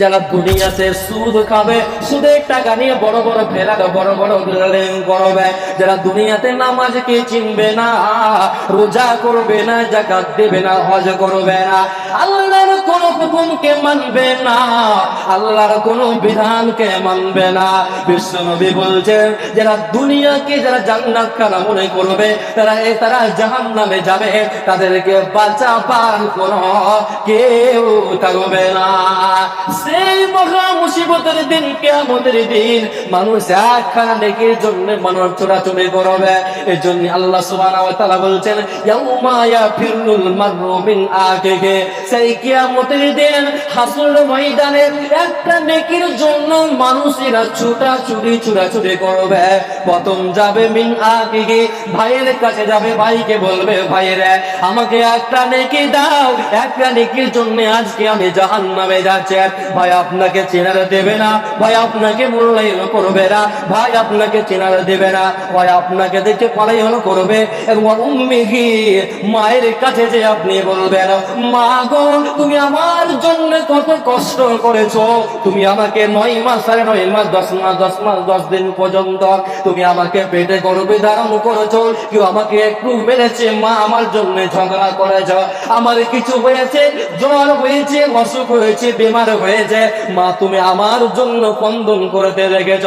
যারা দুনিয়াতে সুদ খাবে সুদের টাকা নিয়ে বড় বড় ফেরা বড় বড় করবে। যারা দুনিয়াতে নামাজকে চিনবে না, রোজা করবে না জাকাত দেবে না, হজ করবে না। আল্লাহর কোন হুকুমকে মানবে না, আল্লাহর কোন বিধানকে মানবে না। বিশ্বনবী বলছেন, যারা দুনিয়াকে, যারা জান্নাত খানা মনে করবে, তারা এ তারা জাহান নামে যাবে, তাদেরকে কোন কেউ থাকবে না। সেই মহা মুসিবতের দিন কেমতের দিন, মানুষ একখানা জন্য মানুষ চোরাচুরি করবে। এই জন্য আল্লাহ সুবহানাহু বলছেন, ইয়াউমা ইয়াফিরুল মাররু আখিহি। সেই কিয়ামতের দিন ময়দানে একটা নেকির জন্য মানুষেরা ছুটা চুরি করবে। প্রথম যাবে মিন আখিহি ভাইয়ের কাছে যাবে, ভাইকে বলবে, ভাইয়েরা, আমাকে একটা নেকি দাও, একটা নেকির জন্য আজকে আমি জাহান্নামে যাচ্ছি। ভাই আপনাকে চেনারে দেবে না, ভাই আপনাকে মূল্যায়ন করবে না, ভাই আপনাকে চেনারে দেবে না, ভাই আপনাকে দেখে পলায়ন করবে। এবং মায়ের কাছে যে আপনি বলবেন, মা গো তুমি আমার জন্য কত কষ্ট করেছ? তুমি আমাকে নয় মাস সাড়ে নয় মাস, দশ মাস দশ মাস, দশ দিন পর্যন্ত তুমি আমাকে পেটে গর্বে ধারণ করেছ। কেউ আমাকে একটু মেরেছে, মা আমার জন্য ঝগড়া করেছ। আমার কিছু হয়েছে, জ্বর হয়েছে, অসুখ হয়েছে, বেমার হয়েছে। মা, তুমি আমার জন্য কন্দন করতে রেখেছ।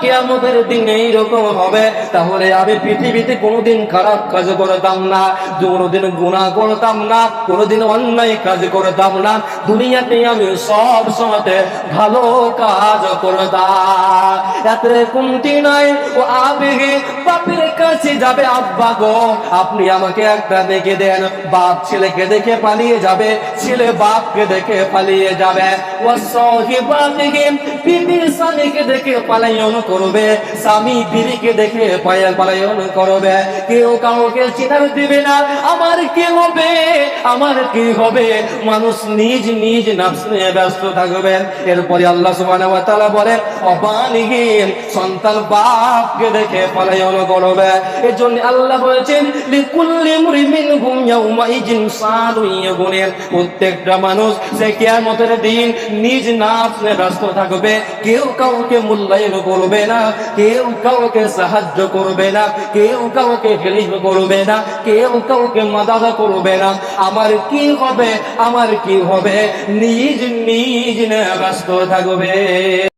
কে আমাদের দিন এইরকম হবে। তাহলে আমি পৃথিবীতে কোনোদিন খারাপ কাজ করতাম না, কোনোদিন গুণা করতাম না, কোনোদিন অন্যায় কাজ করতাম না। দুনিয়াতে আমি সব সময়তে ভালো কাজ করতাম। কুমতি নাই, ও আবেগে বাপের কাছে যাবে আব্বা গো। আপনি আমাকে একটা দেখে দেন, বাপ ছেলেকে দেখে পালিয়ে যাবে, ছেলে বাপকে দেখে পালিয়ে যাবে। ও সহিবাদিকে বিবির স্বামীকে দেখে পালায়ন করবে, স্বামী বিবিকে দেখে পায়া পালায়ন করবে। কেউ কাউকে চিনার দিবে না, আমার কি হবে? আমার কি হবে? মানুষ নিজ নিজ নাফস নিয়ে ব্যস্ত থাকবেন এরপরে আল্লাহ সুবহানাহু ওয়া তাআলা বলে অবালিহীন সন্তান বাপকে দেখে পালায়ন করবে। এজন্য আল্লাহ বলেছেন, লিকুল্লি মুরিমিন হুম ইয়াউমা ইজিন সানু ইয়াগুনের প্রত্যেকটা মানুষ সে কিয়ামতের দিন নিজ নাফস নিয়ে ব্যস্ত থাকবে। কেউ কাউকে মূল্যায়ন করবে না। কেউ কাউকে সাহায্য করবে না। কেউ কাউকে হেল্প করবে না। কেউ কাউকে মাদাদ করবে না। আমার কি হবে? আমার কি হবে? নিজ নিজ নিয়ে ব্যস্ত থাকবে।